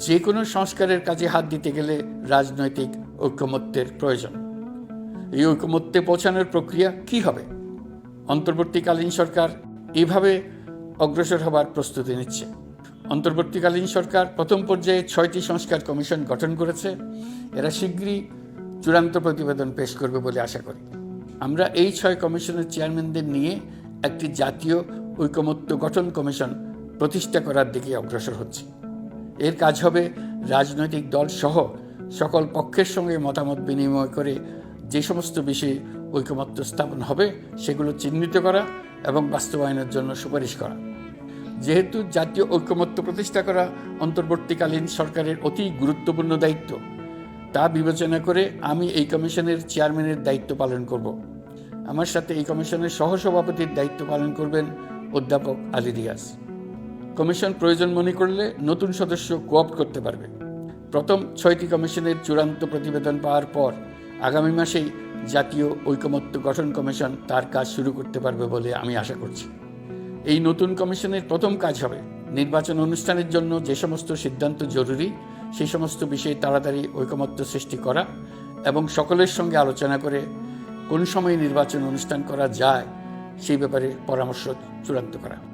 যে কোনো সংস্কারের কাজে হাত দিতে গেলে রাজনৈতিক ঐকমত্যের প্রয়োজন। এই ঐকমত্যে পৌঁছানোর প্রক্রিয়া কি হবে? অন্তর্বর্তীকালীন সরকার এভাবে অগ্রসর হবার প্রস্তুতি নিচ্ছে। অন্তর্বর্তীকালীন সরকার প্রথম পর্যায়ে ছয়টি সংস্কার কমিশন গঠন করেছে। এরা শীঘ্রই চূড়ান্ত প্রতিবেদন পেশ করবে বলে আশা করি। আমরা এই ছয় কমিশনের চেয়ারম্যানদের নিয়ে একটি জাতীয় ঐকমত্য গঠন কমিশন প্রতিষ্ঠা করার দিকে অগ্রসর হচ্ছে। এর কাজ হবে রাজনৈতিক দল সহ সকল পক্ষের সঙ্গে মতামত বিনিময় করে যে সমস্ত বিষয়ে ঐকমত্য স্থাপন হবে, সেগুলো চিহ্নিত করা এবং বাস্তবায়নের জন্য সুপারিশ করা। যেহেতু জাতীয় ঐকমত্য প্রতিষ্ঠা করা অন্তর্বর্তীকালীন সরকারের অতি গুরুত্বপূর্ণ দায়িত্ব, তা বিবেচনা করে আমি এই কমিশনের চেয়ারম্যানের দায়িত্ব পালন করব। আমার সাথে এই কমিশনের সহসভাপতির দায়িত্ব পালন করবেন অধ্যাপক আলী রিয়াজ। কমিশন প্রয়োজন মনে করলে নতুন সদস্য কোঅপ্ট করতে পারবে। প্রথম ছয়টি কমিশনের চূড়ান্ত প্রতিবেদন পাওয়ার পর আগামী মাসেই জাতীয় ঐকমত্য গঠন কমিশন তার কাজ শুরু করতে পারবে বলে আমি আশা করছি। এই নতুন কমিশনের প্রথম কাজ হবে নির্বাচন অনুষ্ঠানের জন্য যে সমস্ত সিদ্ধান্ত জরুরি সেই সমস্ত বিষয়ে তাড়াতাড়ি ঐকমত্য সৃষ্টি করা এবং সকলের সঙ্গে আলোচনা করে কোন সময় নির্বাচন অনুষ্ঠান করা যায় সেই ব্যাপারে পরামর্শ চূড়ান্ত করা।